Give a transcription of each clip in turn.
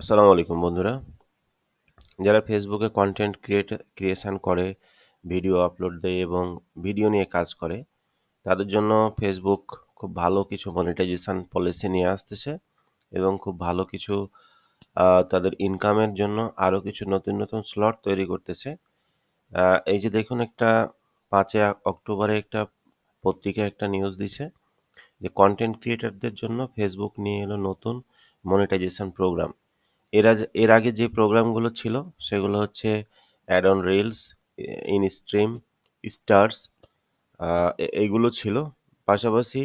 আসসালামু আলাইকুম বন্ধুরা। যারা ফেসবুকে কন্টেন্ট ক্রিয়েট ক্রিয়েশান করে ভিডিও আপলোড দেয় এবং ভিডিও নিয়ে কাজ করে, তাদের জন্য ফেসবুক খুব ভালো কিছু মনিটাইজেশান পলিসি নিয়ে আসতেছে এবং খুব ভালো কিছু তাদের ইনকামের জন্য আরও কিছু নতুন নতুন স্লট তৈরি করতেছে। এই যে দেখুন একটা পাঁচই অক্টোবরে একটা পত্রিকা একটা নিউজ দিছে যে কন্টেন্ট ক্রিয়েটারদের জন্য ফেসবুক নিয়ে এলো নতুন মনিটাইজেশন প্রোগ্রাম এর এর আগে যে প্রোগ্রামগুলো ছিল, সেগুলো হচ্ছে ad on reels in stream stars এইগুলো ছিল। পাশাপাশি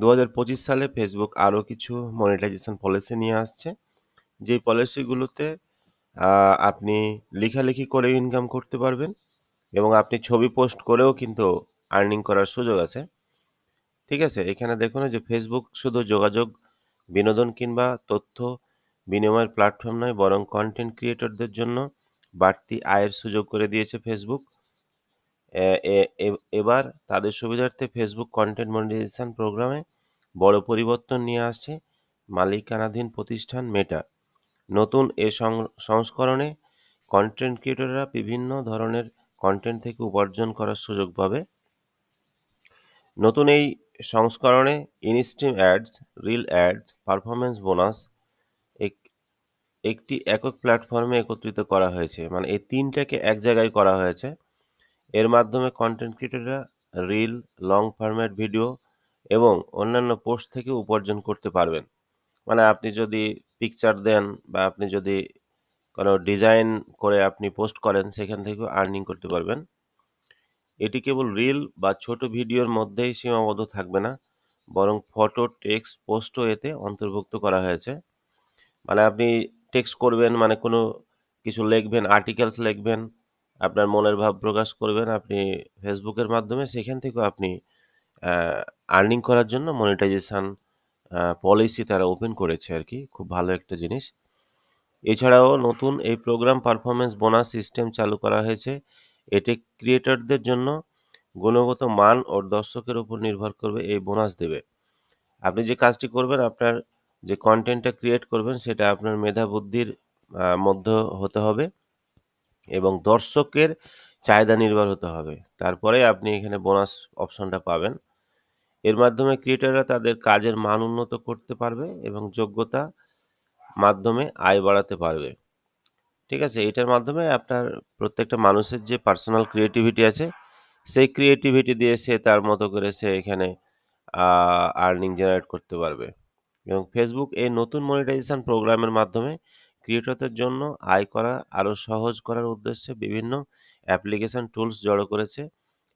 দু হাজার পঁচিশ সালে ফেসবুক আরও কিছু মনিটাইজেশন পলিসি নিয়ে আসছে। যেই পলিসিগুলোতে আপনি লেখালেখি করে ইনকাম করতে পারবেন এবং আপনি ছবি পোস্ট করেও কিন্তু আর্নিং করার সুযোগ আছে। ঠিক আছে? এখানে দেখুন যে ফেসবুক শুধু যোগাযোগ, বিনোদন কিংবা তথ্য বিনিময়ের প্ল্যাটফর্ম নয়, বরং কন্টেন্ট ক্রিয়েটরদের জন্য বাড়তি আয়ের সুযোগ করে দিয়েছে ফেসবুক এবার তাদের সুবিধার্থে ফেসবুক কন্টেন্ট মনিটাইজেশন প্রোগ্রামে বড় পরিবর্তন নিয়ে আসছে মালিকানাধীন প্রতিষ্ঠান মেটা নতুন এ সংস্করণে কন্টেন্ট ক্রিয়েটররা বিভিন্ন ধরনের কন্টেন্ট থেকে উপার্জন করার সুযোগ পাবে। নতুন এই সংস্করণে instream ads reel ads performance bonus একটি একক প্ল্যাটফর্মে একত্রিত করা হয়েছে। মানে এই তিনটাকে এক জায়গায় করা হয়েছে। এর মাধ্যমে কন্টেন্ট ক্রিয়েটররা রিল লং ফরম্যাট ভিডিও এবং অন্যান্য পোস্ট থেকে উপার্জন করতে পারবেন। মানে আপনি যদি পিকচার দেন বা আপনি যদি কোনো ডিজাইন করে আপনি পোস্ট করেন, সেখান থেকেও আর্নিং করতে পারবেন। এটি কেবল রিল বা ছোট ভিডিওর মধ্যেই সীমাবদ্ধ থাকবে না, বরং ফটো টেক্সট পোস্টও এতে অন্তর্ভুক্ত করা হয়েছে। মানে আপনি টেক্সট করবেন মানে কোনো কিছু লিখবেন আর্টিকেলস লিখবেন, আপনার মনের ভাব প্রকাশ করবেন, আপনি ফেসবুকের মাধ্যমে সেখান থেকেও আপনি আর্নিং করার জন্য মনিটাইজেশান পলিসি তারা ওপেন করেছে আর কি, খুব ভালো একটা জিনিস। এছাড়াও নতুন এই প্রোগ্রাম পারফরমেন্স বোনাস সিস্টেম চালু করা হয়েছে। এটি ক্রিয়েটরদের জন্য গুণগত মান ও দর্শকের উপর নির্ভর করবে, এই বোনাস দেবে। আপনি যে কাজটি করবেন, আপনার যে কন্টেন্টটা ক্রিয়েট করবেন, সেটা আপনার মেধা বুদ্ধির মধ্যে হতে হবে এবং দর্শকের চাহিদা নির্ভর হতে হবে। তারপরে আপনি এখানে বোনাস অপশনটা পাবেন। এর মাধ্যমে ক্রিয়েটাররা তাদের কাজের মান উন্নত করতে পারবে এবং যোগ্যতা মাধ্যমে আয় বাড়াতে পারবে। ঠিক আছে? এটার মাধ্যমে আপনার প্রত্যেকটা মানুষের যে পার্সোনাল ক্রিয়েটিভিটি আছে, সেই ক্রিয়েটিভিটি দিয়ে সে তার মতো করে সে এখানে আর্নিং জেনারেট করতে পারবে। এবং ফেসবুক এই নতুন মনিটাইজেশন প্রোগ্রামের মাধ্যমে ক্রিয়েটরদের জন্য আয় করা, আরও সহজ করার উদ্দেশ্যে বিভিন্ন অ্যাপ্লিকেশন টুলস জড়ো করেছে।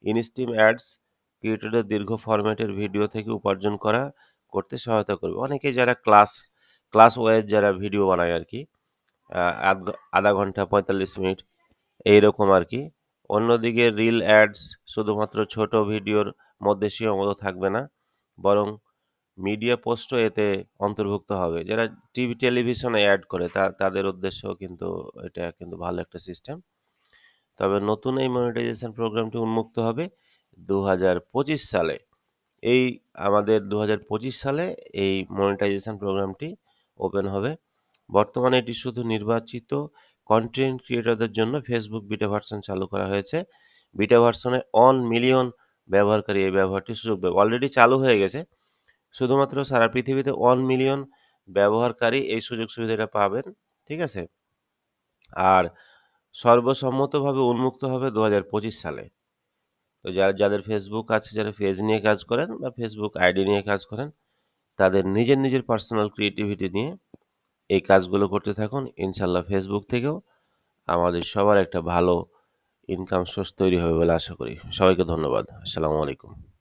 ইনস্টিম অ্যাডস ক্রিয়েটরদের দীর্ঘ ফরম্যাটের ভিডিও থেকে উপার্জন করা করতে সহায়তা করবে। অনেকে যারা ক্লাস ক্লাস ওয়াইজ যারা ভিডিও বানায় আর কি আধা ঘণ্টা, পঁয়তাল্লিশ মিনিট, এইরকম আর কি অন্যদিকে রিল অ্যাডস শুধুমাত্র ছোট ভিডিওর মধ্যে সীমাবদ্ধ থাকবে না, বরং মিডিয়া পোস্টও এতে অন্তর্ভুক্ত হবে। যারা টিভি টেলিভিশনে অ্যাড করে, তা, তাদের উদ্দেশ্যও কিন্তু এটা কিন্তু ভালো একটা সিস্টেম তবে নতুন এই মনিটাইজেশন প্রোগ্রামটি উন্মুক্ত হবে দু হাজার পঁচিশ সালে। এই, আমাদের দু হাজার পঁচিশ সালে এই মনিটাইজেশন প্রোগ্রামটি ওপেন হবে। বর্তমানে এটি শুধু নির্বাচিত কন্টেন্ট ক্রিয়েটরদের জন্য ফেসবুক বিটা ভার্সন চালু করা হয়েছে। বিটা ভার্সনে অন মিলিয়ন ব্যবহারকারী এই ব্যবহারটি সুযোগ অলরেডি চালু হয়ে গেছে। শুধুমাত্র সারা পৃথিবীতে ওয়ান মিলিয়ন ব্যবহারকারী এই সুযোগ সুবিধাটা পাবেন, ঠিক আছে? আর সর্বসম্মতভাবে উন্মুক্ত হবে দু হাজার পঁচিশ সালে। তো যারা, যাদের ফেসবুক আছে, যারা পেজ নিয়ে কাজ করেন বা ফেসবুক আইডি নিয়ে কাজ করেন, তাদের নিজের নিজের পার্সোনাল ক্রিয়েটিভিটি নিয়ে এই কাজগুলো করতে থাকুন। ইনশাল্লাহ ফেসবুক থেকেও আমাদের সবার একটা ভালো ইনকাম সোর্স তৈরি হবে বলে আশা করি। সবাইকে ধন্যবাদ। আসসালামু আলাইকুম।